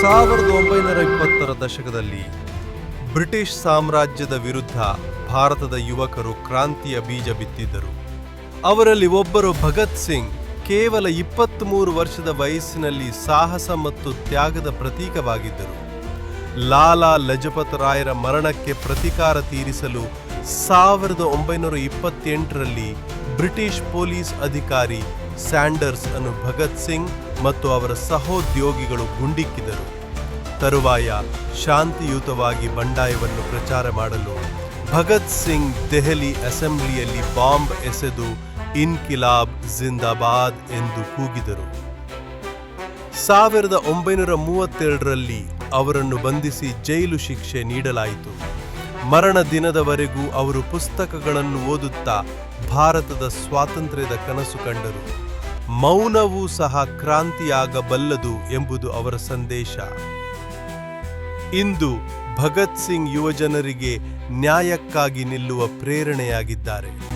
ಸಾವಿರದ ಒಂಬೈನೂರ ಇಪ್ಪತ್ತರ ದಶಕದಲ್ಲಿ ಬ್ರಿಟಿಷ್ ಸಾಮ್ರಾಜ್ಯದ ವಿರುದ್ಧ ಭಾರತದ ಯುವಕರು ಕ್ರಾಂತಿಯ ಬೀಜ ಬಿತ್ತಿದ್ದರು. ಅವರಲ್ಲಿ ಒಬ್ಬರು ಭಗತ್ ಸಿಂಗ್, ಕೇವಲ ಇಪ್ಪತ್ತ್ಮೂರು ವರ್ಷದ ವಯಸ್ಸಿನಲ್ಲಿ ಸಾಹಸ ಮತ್ತು ತ್ಯಾಗದ ಪ್ರತೀಕವಾಗಿದ್ದರು. ಲಾಲಾ ಲಜಪತ್ ರಾಯರ ಮರಣಕ್ಕೆ ಪ್ರತಿಕಾರ ತೀರಿಸಲು ಸಾವಿರದ ಒಂಬೈನೂರ ಇಪ್ಪತ್ತೆಂಟರಲ್ಲಿ ಬ್ರಿಟಿಷ್ ಪೊಲೀಸ್ ಅಧಿಕಾರಿ ಸ್ಯಾಂಡರ್ಸ್ ಅನ್ನು ಭಗತ್ ಸಿಂಗ್ ಮತ್ತು ಅವರ ಸಹೋದ್ಯೋಗಿಗಳು ಗುಂಡಿಕ್ಕಿದರು. ತರುವಾಯ ಶಾಂತಿಯುತವಾಗಿ ಬಂಡಾಯವನ್ನು ಪ್ರಚಾರ ಮಾಡಲು ಭಗತ್ ಸಿಂಗ್ ದೆಹಲಿ ಅಸೆಂಬ್ಲಿಯಲ್ಲಿ ಬಾಂಬ್ ಎಸೆದು ಇನ್ಕಿಲಾಬ್ ಜಿಂದಾಬಾದ್ ಎಂದು ಕೂಗಿದರು. ಸಾವಿರದ ಒಂಬೈನೂರ ಮೂವತ್ತೆರಡರಲ್ಲಿ ಅವರನ್ನು ಬಂಧಿಸಿ ಜೈಲು ಶಿಕ್ಷೆ ನೀಡಲಾಯಿತು. ಮರಣ ದಿನದವರೆಗೂ ಅವರು ಪುಸ್ತಕಗಳನ್ನು ಓದುತ್ತಾ ಭಾರತದ ಸ್ವಾತಂತ್ರ್ಯದ ಕನಸು ಕಂಡರು. ಮೌನವೂ ಸಹ ಕ್ರಾಂತಿಯಾಗಬಲ್ಲದು ಎಂಬುದು ಅವರ ಸಂದೇಶ. ಇಂದು ಭಗತ್ ಸಿಂಗ್ ಯುವಜನರಿಗೆ ನ್ಯಾಯಕ್ಕಾಗಿ ನಿಲ್ಲುವ ಪ್ರೇರಣೆಯಾಗಿದ್ದಾರೆ.